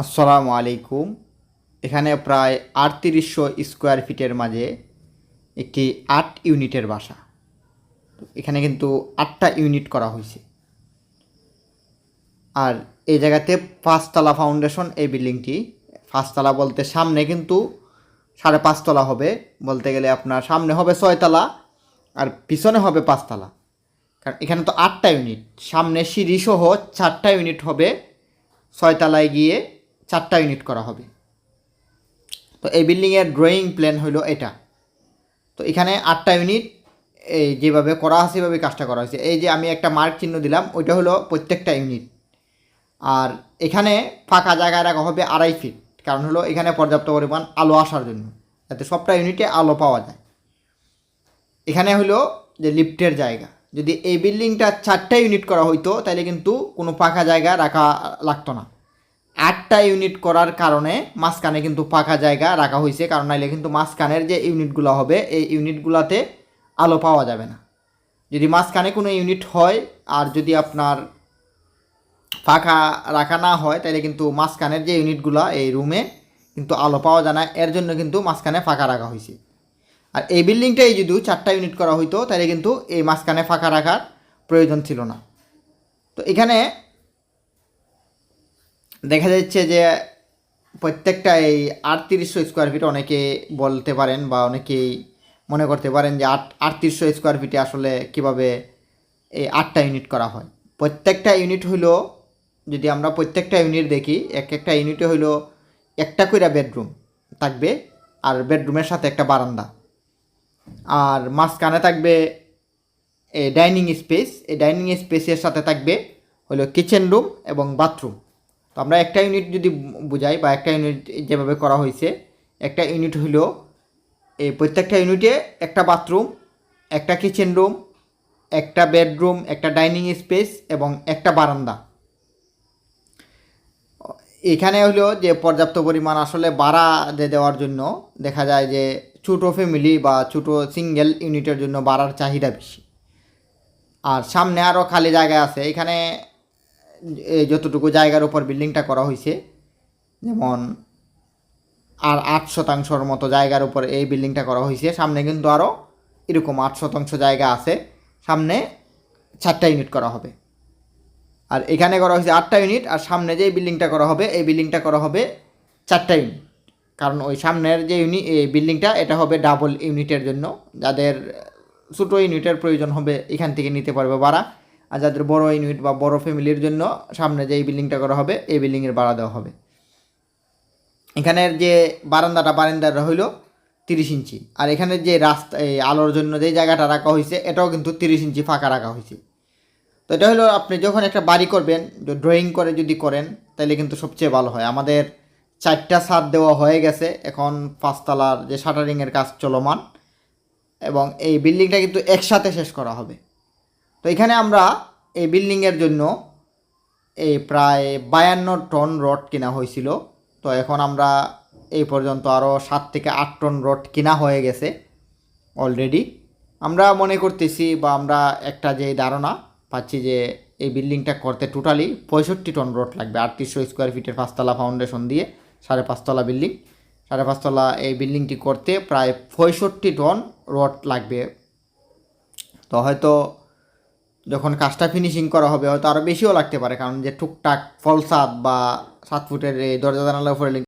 আসসালামু আলাইকুম। এখানে প্রায় আটত্রিশশো স্কোয়ার ফিটের মাঝে একটি আট ইউনিটের বাসা। এখানে কিন্তু আটটা ইউনিট করা হয়েছে। আর এই জায়গাতে পাঁচতলা ফাউন্ডেশন, এই বিল্ডিংটি। পাঁচতলা বলতে সামনে কিন্তু সাড়ে পাঁচতলা হবে। বলতে গেলে আপনার সামনে হবে ছয়তলা আর পিছনে হবে পাঁচতলা। কারণ এখানে তো আটটা ইউনিট। সামনে সিঁড়ি সহ চারটা ইউনিট হবে। ছয়তলায় গিয়ে চারটা ইউনিট করা হবে। তো এই বিল্ডিংয়ের ড্রয়িং প্ল্যান হলো এটা। তো এখানে আটটা ইউনিট এই যেভাবে করা আছে, সেভাবে কাজটা করা হয়েছে। এই যে আমি একটা মার্ক চিহ্ন দিলাম, ওইটা হলো প্রত্যেকটা ইউনিট আর এখানে ফাঁকা জায়গায় রাখা হবে আড়াই ফিট কারণ হলো এখানে পর্যাপ্ত পরিমাণ আলো আসার জন্য। যাতে সবটা ইউনিটে আলো পাওয়া যায়। এখানে হলো যে লিফটের জায়গা। যদি এই বিল্ডিংটা চারটা ইউনিট করা হইতো তাহলে কিন্তু কোনো পাকা জায়গা রাখা লাগতো না। আটটা ইউনিট করার কারণে মাঝখানে কিন্তু ফাঁকা জায়গা রাখা হয়েছে। কারণ নাইলে কিন্তু মাঝখানের যে ইউনিটগুলো হবে, এই ইউনিটগুলোতে আলো পাওয়া যাবে না। যদি মাঝখানে কোনো ইউনিট হয় আর যদি আপনার ফাঁকা রাখা না হয় তাহলে কিন্তু মাঝখানের যে ইউনিটগুলো এই রুমে কিন্তু আলো পাওয়া যায় না। এর জন্য কিন্তু মাঝখানে ফাঁকা রাখা হয়েছে। আর এই বিল্ডিংটাই যদি চারটা ইউনিট করা হইতো তাহলে কিন্তু এই মাঝখানে ফাঁকা রাখার প্রয়োজন ছিল না। তো এখানে দেখা যাচ্ছে যে প্রত্যেকটা এই আটত্রিশশো স্কোয়ার ফিট অনেকে বলতে পারেন বা অনেকেই মনে করতে পারেন যে আট আটত্রিশশো স্কোয়ার ফিটে আসলে কীভাবে এই আটটা ইউনিট করা হয়। প্রত্যেকটা ইউনিট হইল, যদি আমরা প্রত্যেকটা ইউনিট দেখি, এক একটা ইউনিটে হইল একটা কইরা বেডরুম থাকবে আর বেডরুমের সাথে একটা বারান্দা। আর মাঝখানে থাকবে ডাইনিং স্পেস এই ডাইনিং স্পেসের সাথে থাকবে হলো কিচেন রুম এবং বাথরুম আমরা একটা ইউনিট যদি বুঝাই বা একটা ইউনিট যেভাবে করা হয়েছে, একটা ইউনিট হলো এই প্রত্যেকটা ইউনিটে একটা বাথরুম একটা কিচেন রুম একটা বেডরুম একটা ডাইনিং স্পেস এবং একটা বারান্দা। এখানে হলো যে পর্যাপ্ত পরিমাণ আসলে ভাড়া দেওয়ার জন্য দেখা যায় যে ছোটো ফ্যামিলি বা ছোটো সিঙ্গেল ইউনিটের জন্য ভাড়ার চাহিদা বেশি। আর সামনে আরও খালি জায়গা আছে, এখানে যতটুকু জায়গার উপর বিল্ডিংটা করা হয়েছে যেমন আর আট শতাংশর মতো জায়গার উপর এই বিল্ডিংটা করা হয়েছে সামনে কিন্তু আরও এরকম আট শতাংশ জায়গা আছে, সামনে চারটা ইউনিট করা হবে। আর এখানে করা হয়েছে আটটা ইউনিট আর সামনে যে বিল্ডিংটা করা হবে, এই বিল্ডিংটা করা হবে চারটা ইউনিট কারণ ওই সামনের যে ইউনি এই বিল্ডিংটা এটা হবে ডাবল ইউনিটের জন্য। যাদের ছোটো ইউনিটের প্রয়োজন হবে, এখান থেকে নিতে পারবে ভাড়া। আর যাদের বড় ইউনিট বা বড় ফ্যামিলির জন্য সামনে যে এই বিল্ডিংটা করা হবে, এই বিল্ডিংয়ের ভাড়া দেওয়া হবে। এখানের যে বারান্দাটা বারান্দাটা হইল তিরিশ ইঞ্চি। আর এখানে যে রাস্তা, এই আলোর জন্য যে জায়গাটা রাখা হয়েছে, এটাও কিন্তু তিরিশ ইঞ্চি ফাঁকা রাখা হয়েছে। তো এটা হলো আপনি যখন একটা বাড়ি করবেন ড্রয়িং করে যদি করেন তাহলে কিন্তু সবচেয়ে ভালো হয়। আমাদের চারটা ছাদ দেওয়া হয়ে গেছে, এখন পাঁচতলার যে শাটারিংয়ের কাজ চলমান, এবং এই বিল্ডিংটা কিন্তু একসাথে শেষ করা হবে। তো এখানে আমরা এই বিল্ডিংয়ের জন্য এই প্রায় বায়ান্ন টন রড কেনা হয়েছিল। তো এখন আমরা এই পর্যন্ত আরও সাত থেকে আট টন রড কেনা হয়ে গেছে অলরেডি আমরা মনে করতেছি বা আমরা একটা যে ধারণা পাচ্ছি যে এই বিল্ডিংটা করতে টোটালি পঁয়ষট্টি টন রড লাগবে আটত্রিশশো স্কোয়ার ফিটের পাঁচতলা ফাউন্ডেশন দিয়ে সাড়ে পাঁচতলা বিল্ডিং সাড়ে পাঁচতলা এই বিল্ডিংটি করতে প্রায় পঁয়ষট্টি টন রড লাগবে। তো হয়তো যখন কাজটা ফিনিশিং করা হবে, হয়তো আরও বেশিও লাগতে পারে। কারণ যে টুকটাক ফলসাদ বা সাত ফুটের এই দরজা জানালার উপরে